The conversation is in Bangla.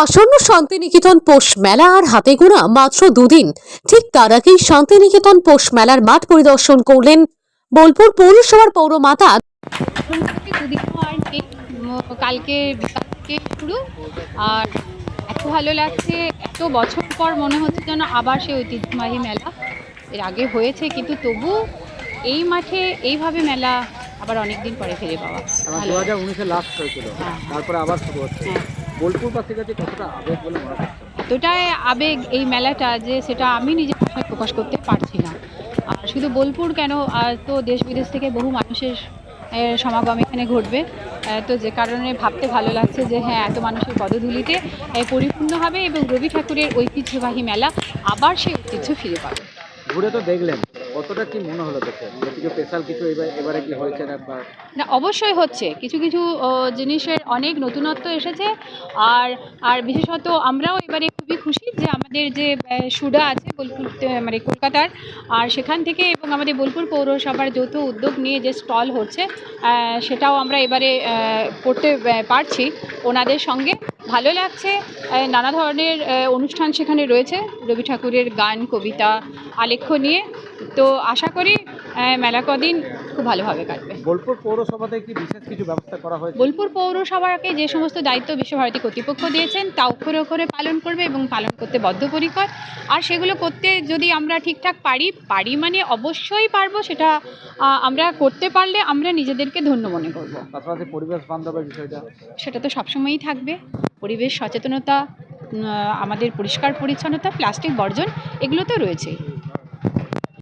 আসন্ন শান্তিনিকেতন পোষ মেলা আর হাতে গোনা মাত্র দুদিন। ঠিক তার আগেই শান্তিনিকেতন পোষ মেলার মাঠ পরিদর্শন করলেন বোলপুর পৌরসভার পৌরমাতা কালকে বিকাল থেকে শুরু। আর এত ভালো লাগছে এত বছর পর মনে হচ্ছে যেন আবার সেই ঐতিহ্যবাহী মেলা। এর আগে হয়েছে কিন্তু তবু এই মাঠে এইভাবে মেলা আবার অনেকদিন পরে ফিরে পাওয়া। দু হাজার উনিশে লাস্ট হয়েছিল। হ্যাঁ। তারপরে আবার শুরু হচ্ছে। বোলপুর কতটা আবেগ বলে মনে হচ্ছে? এতটাই আবেগ এই মেলাটা যে সেটা আমি নিজের ভাষায় প্রকাশ করতে পারছি না। আর শুধু বোলপুর কেন? আর তো দেশ বিদেশ থেকে বহু মানুষের সমাগম এখানে ঘটবে। তো যে কারণে ভাবতে ভালো লাগছে যে হ্যাঁ এত মানুষের পদধূলিতে পরিপূর্ণ হবে এবং রবি ঠাকুরের ঐতিহ্যবাহী মেলা আবার সেই ঐতিহ্য ফিরে পাবে। ঘুরে তো দেখলেন। কতটা কি মনে হলো কিছু স্পেশাল কিছু এবার কি হয়েছে না না, অবশ্যই হচ্ছে। কিছু কিছু জিনিসের অনেক নতুনত্ব এসেছে। আর আর বিশেষত আমরাও এবারে খুবই খুশি যে আমাদের যে সুডা আছে বোলপুর মানে কলকাতার, আর সেখান থেকে এবং আমাদের বোলপুর পৌরসভার যৌথ উদ্যোগ নিয়ে যে স্টল হচ্ছে সেটাও আমরা এবারে করতে পারছি। ওনাদের সঙ্গে ভালো লাগছে নানা ধরনের অনুষ্ঠান সেখানে রয়েছে, রবি ঠাকুরের গান, কবিতা, আলেখ্য নিয়ে। তো আশা করি মেলা কদিন খুব ভালোভাবে কাটবে। বোলপুর পৌরসভাতে কি বিশেষ কিছু ব্যবস্থা করা হয়েছে? বোলপুর পৌরসভাকে যে সমস্ত দায়িত্ব বিশ্বভারতী কর্তৃপক্ষ দিয়েছেন তা অক্ষরে অক্ষরে পালন করবে এবং পালন করতে বদ্ধপরিকর। আর সেগুলো করতে যদি আমরা ঠিকঠাক পারি পারি মানে অবশ্যই পারব সেটা আমরা করতে পারলে আমরা নিজেদেরকে ধন্য মনে করব। পাশাপাশি পরিবেশ বান্ধবের বিষয়টা? সেটা তো সবসময়ই থাকবে। পরিবেশ সচেতনতা আমাদের পরিষ্কার পরিচ্ছন্নতা প্লাস্টিক বর্জন এগুলো তো রয়েছেই।